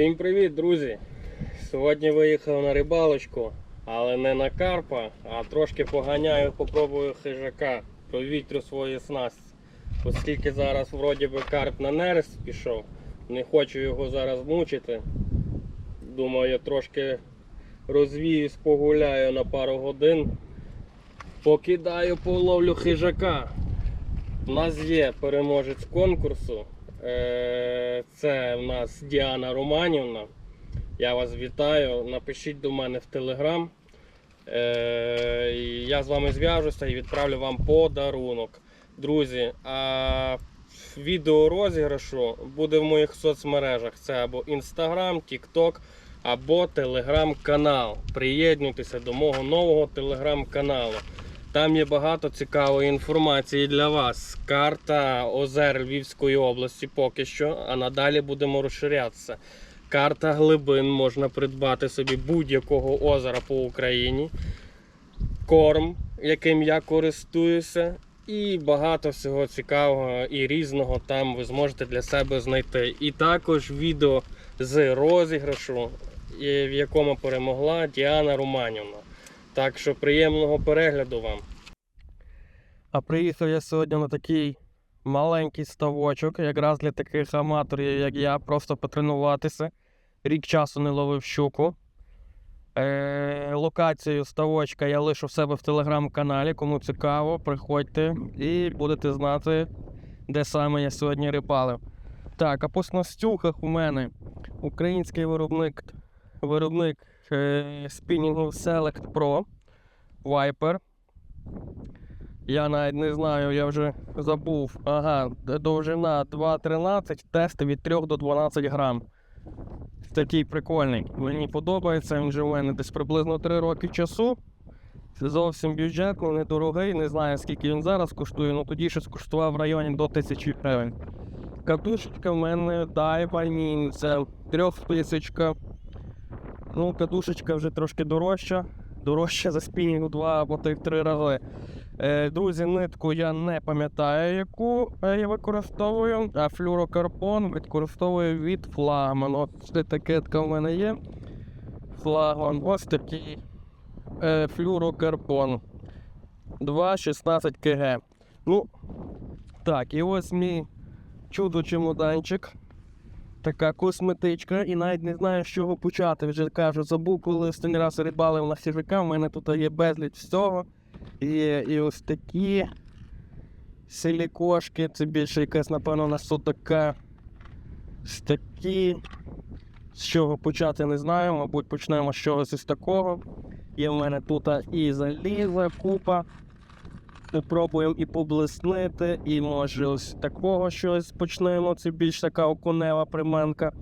Всім привіт, друзі! Сьогодні виїхав на рибалочку, але не на карпа, а трошки поганяю, попробую хижака, повітрю свої снасті. Оскільки зараз вроді би карп на нерест пішов, не хочу його зараз мучити. Думаю, трошки розвіюсь, погуляю на пару годин. Покидаю, половлю хижака. У нас є переможець конкурсу. Е, Це в нас Діана Романівна. Я вас вітаю. Напишіть до мене в Телеграм. Е, Я з вами зв'яжуся і відправлю вам подарунок. Друзі, а відео розіграшу буде в моїх соцмережах. Це або Instagram, TikTok, або телеграм-канал. Приєднуйтеся до мого нового телеграм-каналу. Там є багато цікавої інформації для вас. Карта озер Львівської області поки що, а надалі будемо розширятися. Карта глибин можна придбати собі будь-якого озера по Україні. Корм, яким я користуюся, і багато всього цікавого і різного там ви зможете для себе знайти. І також відео з розіграшу, в якому перемогла Діана Романівна. Так що приємного перегляду вам. А приїхав я сьогодні на такий маленький ставочок, якраз для таких аматорів, як я, просто потренуватися. Рік часу не ловив щуку. Е, локацію ставочка я лишу в себе в телеграм-каналі. Кому цікаво, приходьте і будете знати, де саме я сьогодні рибалив. Так, а по снастюхах у мене український виробник, виробник е, спінінгу Select Pro Viper. Я навіть не знаю, я вже забув. Ага, довжина 2,13, тести від 3 до 12 грам. Такий прикольний. Мені подобається, він вже у мене десь приблизно 3 роки часу. Це зовсім бюджетно, недорогий, не знаю скільки він зараз коштує, але тоді щось коштував в районі до 1000 гривень. Катушечка в мене Daiwa це трьохтисячка. Ну, катушечка вже трошки дорожча. Дорожча за спінінг у 2 або 3 рази. Е, Друзі, нитку я не пам'ятаю, яку е, я використовую, а флюрокарбон використовую від флагман. От це такетка в мене є. Флагман. Ось такий е, флюрокарбон. 2,16 кг. Ну, так, і ось мій чудо-чемоданчик. Така косметичка, і навіть не знаю, з чого почати. Вже кажу, забув, коли останній раз рибалив на хижака. У мене тут є безліч всього. Є і ось такі силікошки, це більше якась, напевно, на судака. Ось такі. З чого почати не знаю, мабуть, почнемо з чогось із такого. Є в мене тут і заліза, купа. Попробуємо і поблиснити, і може ось такого щось почнемо. Це більш така окунева приманка.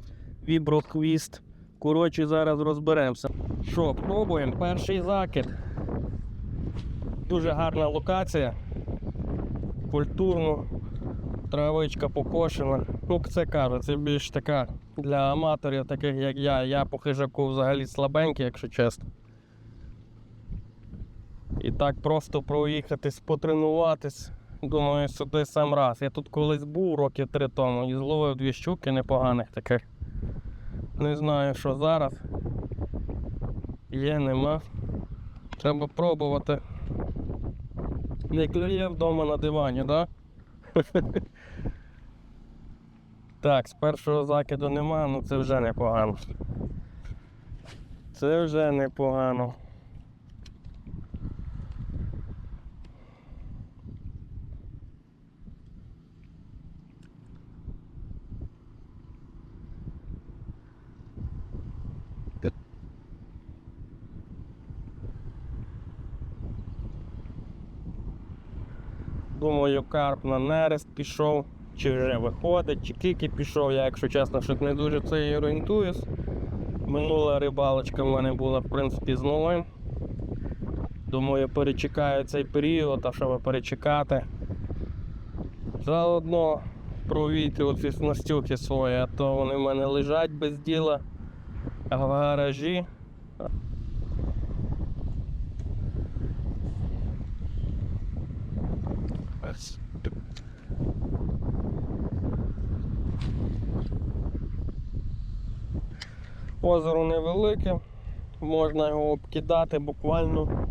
Віброхвіст. Коротше, зараз розберемося. Що, пробуємо? Перший закид. Дуже гарна локація. Культурно, травичка покошена. Ну, це кажу, це більш така для аматорів, таких як я. Я по хижаку взагалі слабенький, якщо чесно. І так просто проїхатись, потренуватись. Думаю, сюди сам раз. Я тут колись був років три тому і зловив дві щуки непоганих таких. Не знаю, що зараз. Є, нема. Треба пробувати. Не клює вдома на дивані, так? Да? Так, з першого закиду нема, ну це вже непогано. Це вже непогано. Думаю, карп на нерест пішов, чи вже виходить, чи тільки пішов. Я, якщо чесно, щось не дуже це і орієнтуюсь. Минула рибалочка в мене була, в принципі, з новим. Думаю, перечекаю цей період, а щоб перечекати. Заодно провійти оці снастюки свої, а то вони в мене лежать без діла в гаражі. Озеро невелике, можна його обкидати буквально,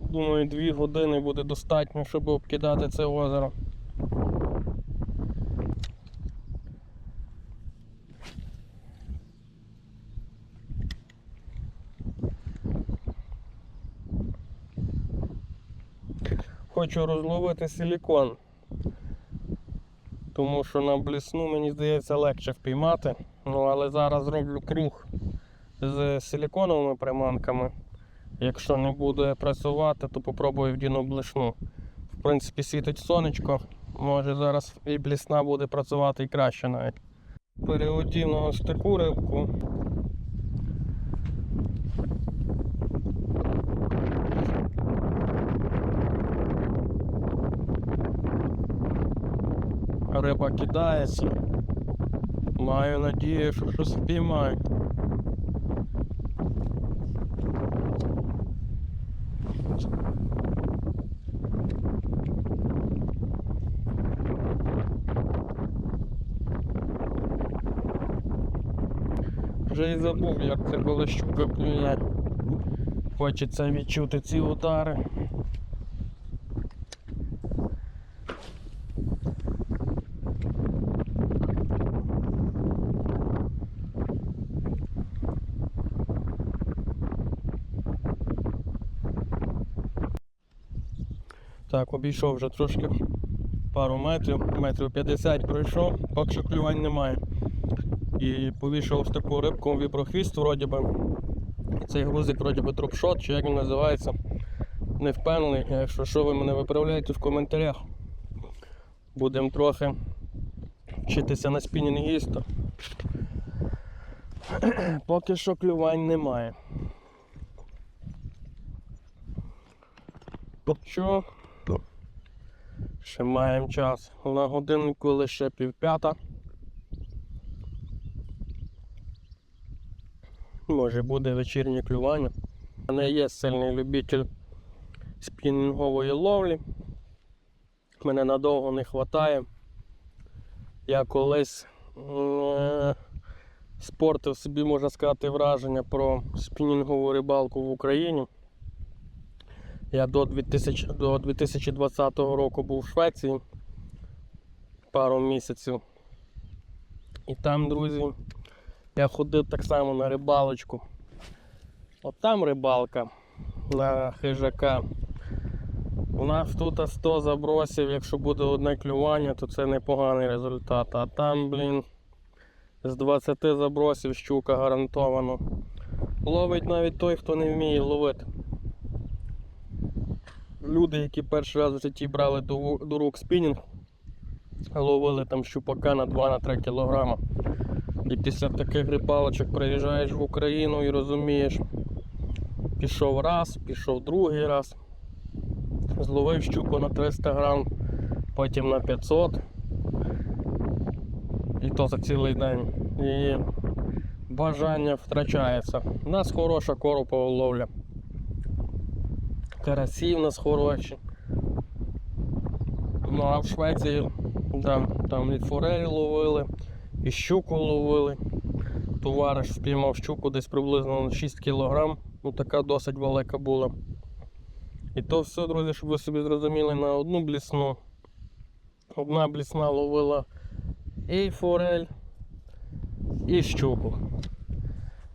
думаю, 2 години буде достатньо, щоб обкидати це озеро. Хочу розловити силікон. Тому що на блісну, мені здається, легше впіймати. Ну, але зараз зроблю круг з силіконовими приманками. Якщо не буде працювати, то попробую вдіну блишну. В принципі, світить сонечко. Може зараз і блісна буде працювати і краще навіть. Переодів на ось таку рибку. Риба кидається. Маю надію, що щось впіймаю. Вже і забув, як це коли щука клює. Хочеться відчути ці удари. Так, обійшов вже трошки пару метрів, метрів 50 пройшов, поки що клювань немає. І повішав ось таку рибку віброхвіст, вроді би. Цей грузик вроді би дропшот, чи як він називається. Не впевнений. Якщо що, ви мене виправляєте в коментарях. Будемо трохи вчитися на спінінгісту. Поки що клювань немає. Що? Ще маємо час. На годиннику лише півп'ята. Може буде вечірнє клювання. Я не є сильний любитель спінінгової ловлі. Мене надовго не вистачає. Я колись е- спортив собі, можна сказати, враження про спінінгову рибалку в Україні. Я до 2000, до 2020 року був в Швеції пару місяців. І там, друзі, я ходив так само на рибалочку. От там рибалка на хижака. У нас тут 100 забросів, якщо буде одне клювання, то це непоганий результат. А там, блін, з 20 забросів щука гарантовано. Ловить навіть той, хто не вміє ловити. Люди, які перший раз в житті брали до, до рук спінінг, ловили там щупака на 2-3 кілограма. І після таких рибалочок приїжджаєш в Україну і розумієш, пішов раз, пішов другий раз, зловив щуку на 300 грам, потім на 500. І то за цілий день. І бажання втрачається. У нас хороша коропова ловля. Карасі в нас хороші. Ну а в Швеції да, там і форель ловили, і щуку ловили. Товариш спіймав щуку десь приблизно на 6 кг. Ну така досить велика була. І то все, друзі, щоб ви собі зрозуміли, на одну блісну. Одна блісна ловила і форель, і щуку.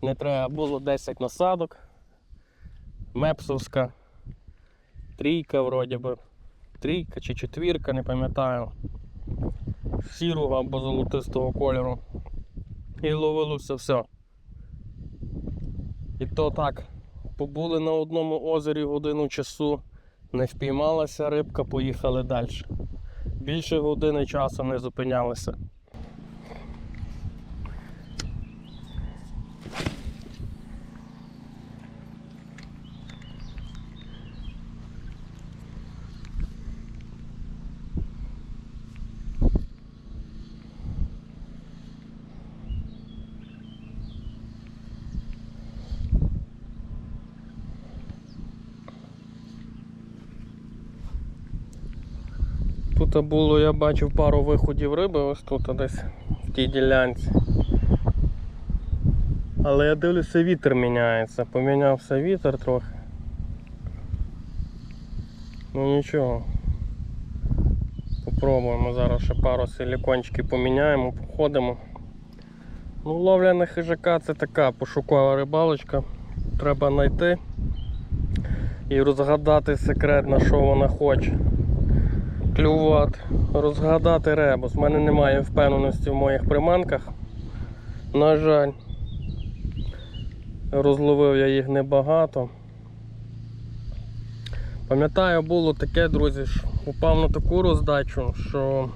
Не треба було 10 насадок. Мепсовська. Трійка вроді би. Трійка чи четвірка, не пам'ятаю. Сірого або золотистого кольору. І ловилося все. І то так. Побули на одному озері годину часу, не впіймалася рибка, поїхали далі. Більше години часу не зупинялися. Тут було, я бачив пару виходів риби, ось тут десь в тій ділянці. Але я дивлюся, вітер міняється. Помінявся вітер трохи. Ну нічого. Попробуємо зараз ще пару силікончиків поміняємо, походимо. Ну, ловля на хижака це така пошукова рибалочка. Треба знайти і розгадати секрет, на що вона хоче. Клювати, розгадати ребус. У мене немає впевненості в моїх приманках. На жаль, розловив я їх небагато. Пам'ятаю, було таке, друзі, що упав на таку роздачу, що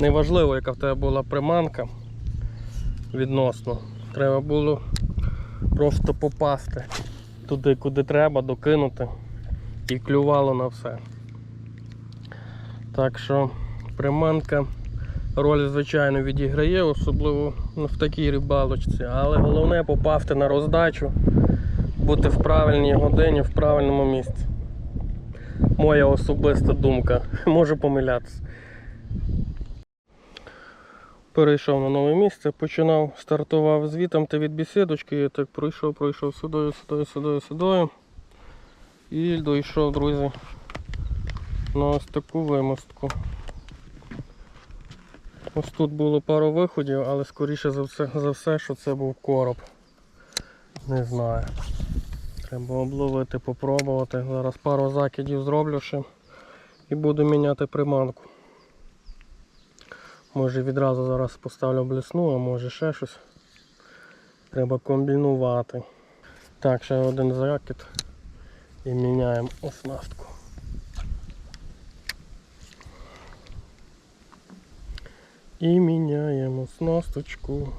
неважливо, яка в тебе була приманка відносно. Треба було просто попасти туди, куди треба, докинути і клювало на все. Так що приманка роль, звичайно, відіграє, особливо в такій рибалочці, але головне попасти на роздачу, бути в правильній годині, в правильному місці. Моя особиста думка. Можу помилятися. Перейшов на нове місце, починав, стартував звітом та від бесідочки, я так пройшов, пройшов сюди, сюди, сюди, сюди. І дійшов, друзі, на ось таку вимостку. Ось тут було пару виходів, але скоріше за все, за все, що це був короб. Не знаю. Треба обловити, попробувати. Зараз пару закидів зроблю ще і буду міняти приманку. Може відразу зараз поставлю блесну, а може ще щось. Треба комбінувати. Так, ще один закид і міняємо оснастку. І міняємо оснасточку.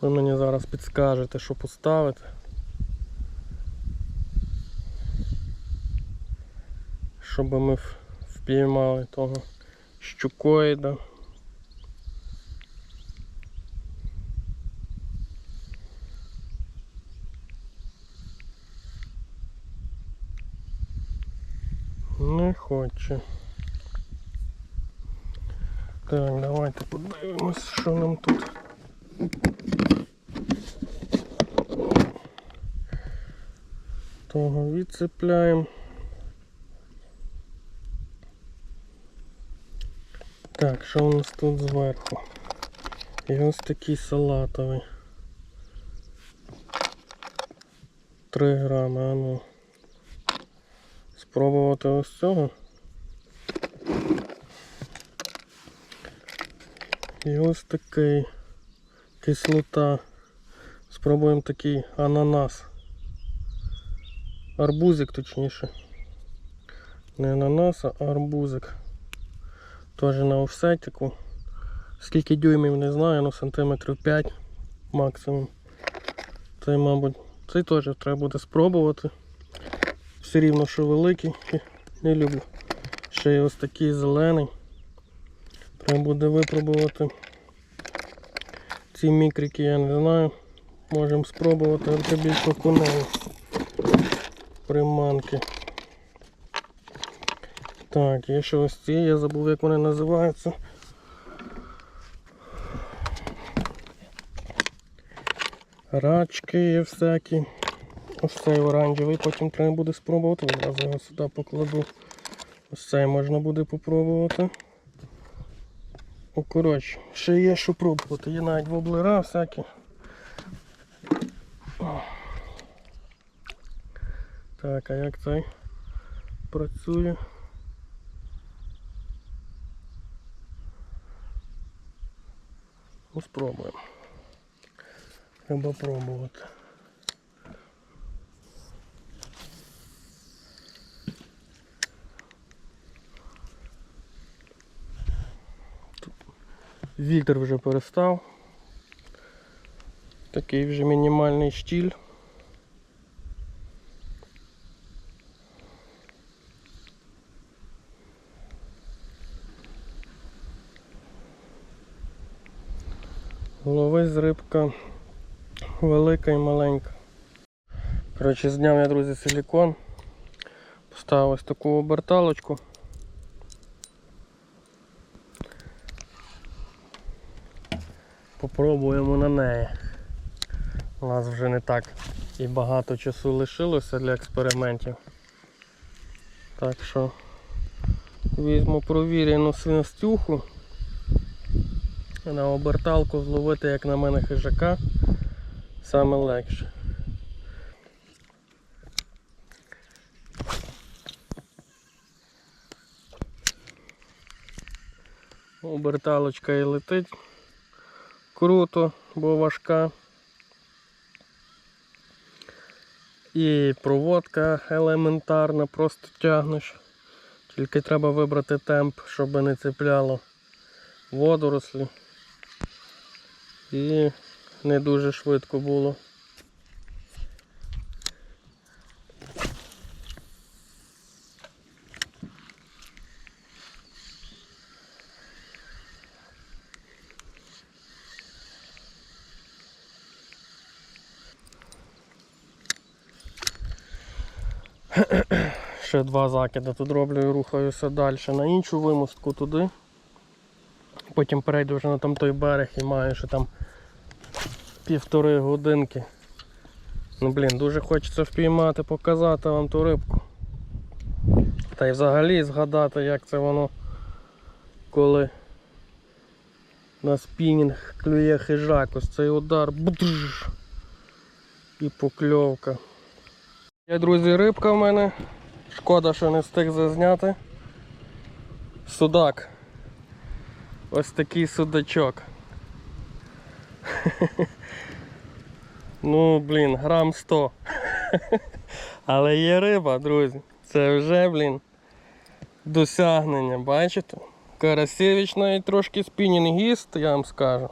Ви мені зараз підскажете, що поставити. Щоб ми впіймали того щукоїда. Не хоче. Так, давайте подивимось, що нам тут. Того відцепляємо. Так, що у нас тут зверху? І ось такий салатовий. 3 грами, а ну. Спробувати ось цього. І ось такий кислота. Спробуємо такий ананас. Арбузик точніше. Не ананас, а арбузик. Теж на офсетику. Скільки дюймів не знаю, ну сантиметрів 5 максимум. Цей, мабуть, цей теж треба буде спробувати. Все рівно, що великий. Не люблю. Ще є ось такий зелений. Треба буде випробувати. Ці мікрики я не знаю. Можемо спробувати більш окунею. Приманки. Так, є ще ось ці, я забув як вони називаються. Рачки є всякі. Ось цей оранжевий, потім треба буде спробувати. Одразу його сюди покладу. Ось цей можна буде попробувати. О, коротше, ще є що пробувати. Є навіть воблера всякі. Так, а як цей працює? Ну, спробуємо. Треба пробувати. Вітер вже перестав. Такий вже мінімальний штіль. Ловись рибка велика і маленька. Коротше, зняв я, друзі, силікон. Поставив ось таку оберталочку. Попробуємо на неї. У нас вже не так і багато часу лишилося для експериментів. Так що візьму провірену свинстюху. На оберталку зловити, як на мене хижака, саме легше. Оберталочка і летить круто, бо важка. І проводка елементарна, просто тягнеш. Тільки треба вибрати темп, щоб не цепляло водорослі. І не дуже швидко було. Ще два закиди тут роблю і рухаюся далі на іншу вимостку туди. Потім перейду вже на там той берег і маю ще там півтори годинки. Ну блін, дуже хочеться впіймати, показати вам ту рибку. Та й взагалі згадати, як це воно, коли на спінінг клює хижак, ось цей удар і покльовка. Є, друзі, рибка в мене. Шкода, що не встиг зазняти. Судак. Ось такий судачок. Ну, блін, грам 100. Але є риба, друзі. Це вже, блін, досягнення, бачите? Карасєвич навіть трошки спінінгіст, я вам скажу.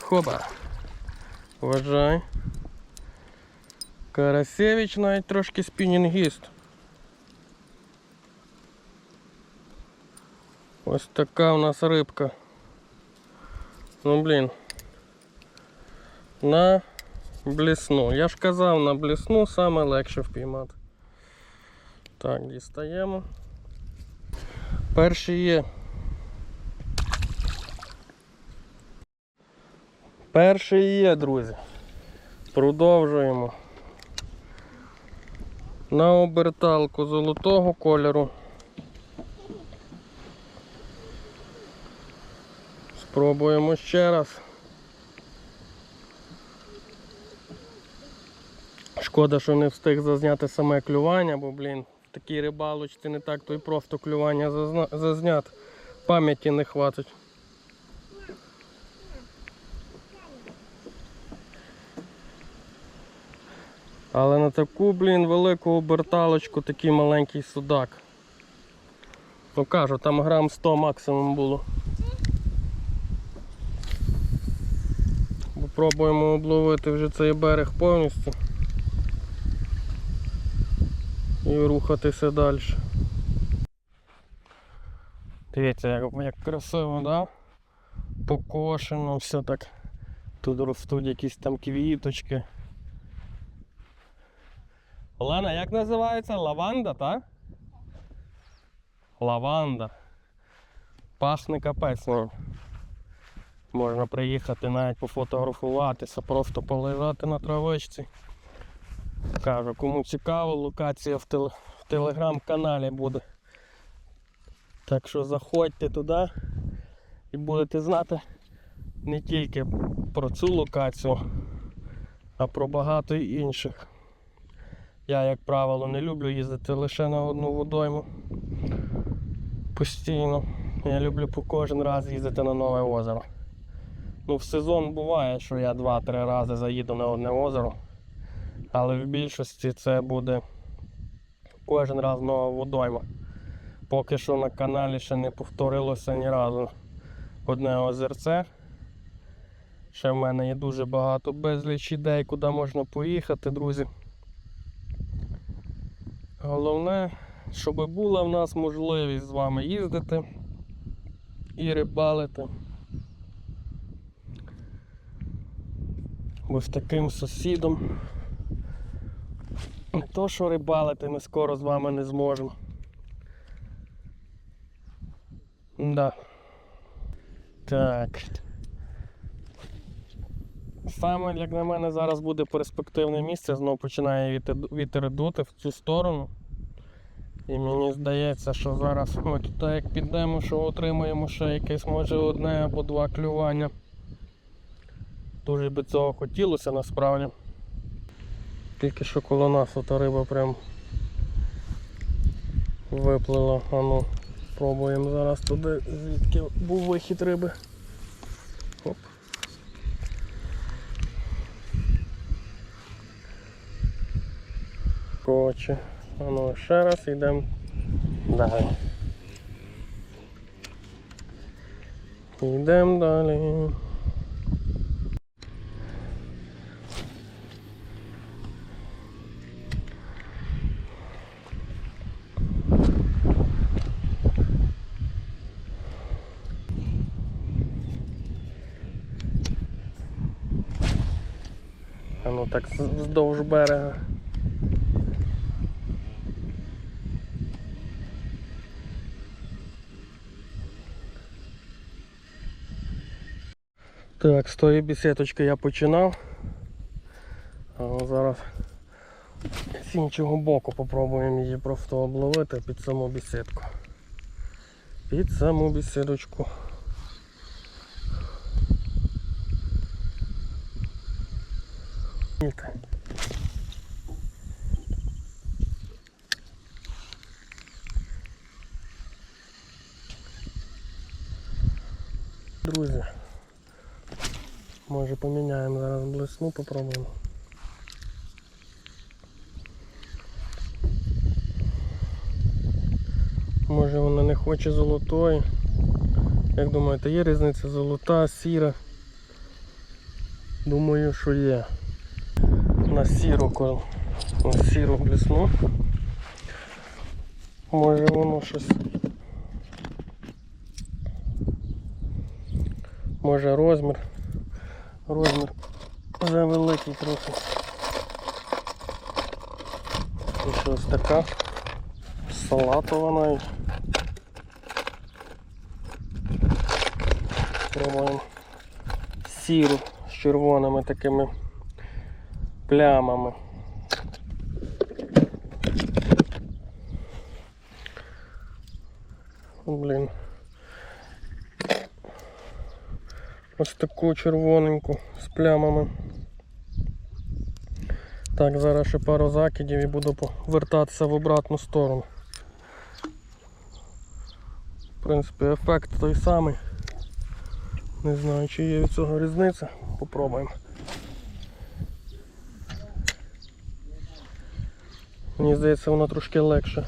Хоба. Вважай. Карасєвич навіть трошки спінінгіст. Ось така у нас рибка. Ну блін. На блісну. Я ж казав, на блісну саме легше впіймати. Так, дістаємо. Перший є. Перший є, друзі. Продовжуємо. На оберталку золотого кольору. Спробуємо ще раз. Шкода, що не встиг зазняти саме клювання, бо, блін, в такій рибалочці не так то й просто клювання зазняти. Пам'яті не хватить. Але на таку, блін, велику оберталочку такий маленький судак. Ну кажу, там грам 100 максимум було. Попробуємо обловити вже цей берег повністю. І рухатися далі. Дивіться, як, як красиво, да? Покошено, все так. Тут ростуть якісь там квіточки. Олена, як називається? Лаванда, так? Лаванда. Пахне капець. Ну. Можна приїхати навіть пофотографуватися, просто полежати на травичці. Кажу, кому цікаво, локація в, теле, в телеграм-каналі буде. Так що заходьте туди і будете знати не тільки про цю локацію, а про багато інших. Я, як правило, не люблю їздити лише на одну водойму. Постійно. Я люблю по кожен раз їздити на нове озеро. Ну, в сезон буває, що я 2-3 рази заїду на одне озеро. Але в більшості це буде кожен раз нова водойма. Поки що на каналі ще не повторилося ні разу одне озерце. Ще в мене є дуже багато безліч ідей, куди можна поїхати, друзі. Головне, щоб була в нас можливість з вами їздити і рибалити. Бо з таким сусідом то, що рибалити ми скоро з вами не зможемо. Да. Так. Саме, як на мене, зараз буде перспективне місце, знову починає вітер, вітер дути в цю сторону. І мені здається, що зараз ми тут як підемо, що отримаємо ще якесь може одне або два клювання. Дуже би цього хотілося насправді. Тільки що коло нас ота риба прям виплила. А ну, пробуємо зараз туди, звідки був вихід риби. Оп. Коротше, а ну ще раз йдемо далі. Йдемо далі. А ну так вздовж берега. Так, з тої бісеточки я починав. А зараз з іншого боку попробуємо її просто обловити під саму бісетку. Під саму бісідочку. Друзі, може поміняємо зараз блесну, попробуємо. Може вона не хоче золотої. Як думаєте, є різниця золота, сіра? Думаю, що є. На сіру на сіру блесну. Може воно щось. Може розмір. Розмір вже великий трохи. І ось така. Салатова навіть. Тримаємо сіру з червоними такими плямами. Блін. Ось таку червоненьку з плямами. Так, зараз ще пару закидів і буду повертатися в обратну сторону. В принципі, ефект той самий. Не знаю, чи є від цього різниця. Попробуємо. Мені здається, воно трошки легше.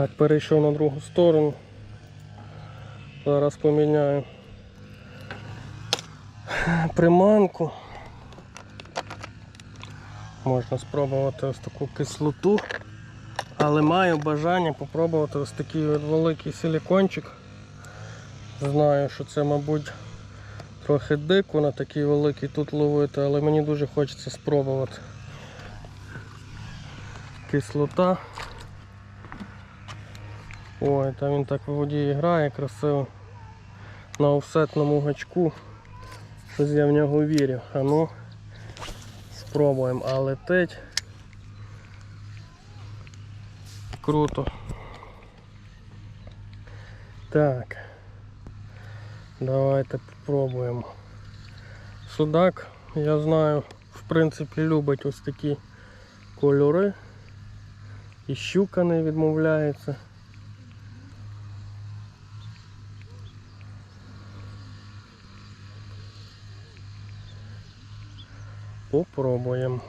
Так, перейшов на другу сторону. Зараз поміняю приманку. Можна спробувати ось таку кислоту. Але маю бажання попробувати ось такий великий силікончик. Знаю, що це, мабуть, трохи дико на такий великий тут ловити, але мені дуже хочеться спробувати. Кислота. Ой, там він так в воді грає красиво. На офсетному гачку. Щось я в нього вірю. А ну, спробуємо, а летить. Круто. Так. Давайте попробуємо. Судак, я знаю, в принципі, любить ось такі кольори. І щука не відмовляється. Попробуємо.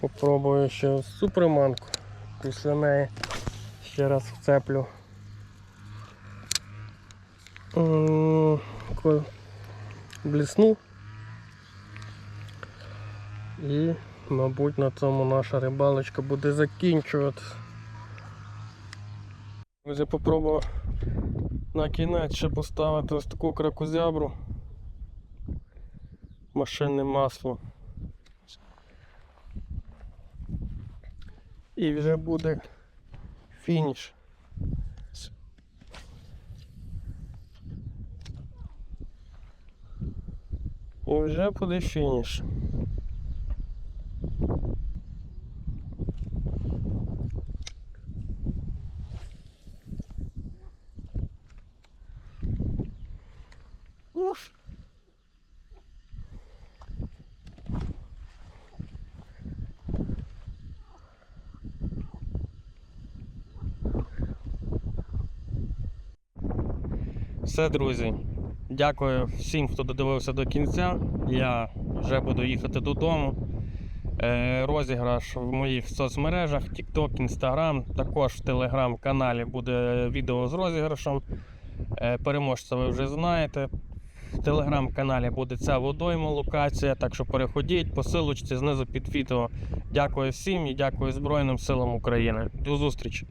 Попробую ще ось цю приманку. Після неї ще раз вцеплю. М, ко- Блісну. І, мабуть, на цьому наша рибалочка буде закінчуватися. Вже попробував на кінець ще поставити ось таку кракозябру. Машинне масло. І вже буде фініш. І вже буде фініш. Все, друзі. Дякую всім, хто додивився до кінця. Я вже буду їхати додому. Е, Розіграш в моїх соцмережах TikTok, Instagram. Також в телеграм-каналі буде відео з розіграшем. Е, Переможця ви вже знаєте. В телеграм-каналі буде ця водойма локація, так що переходіть по силочці знизу під відео. Дякую всім і дякую Збройним силам України. До зустрічі!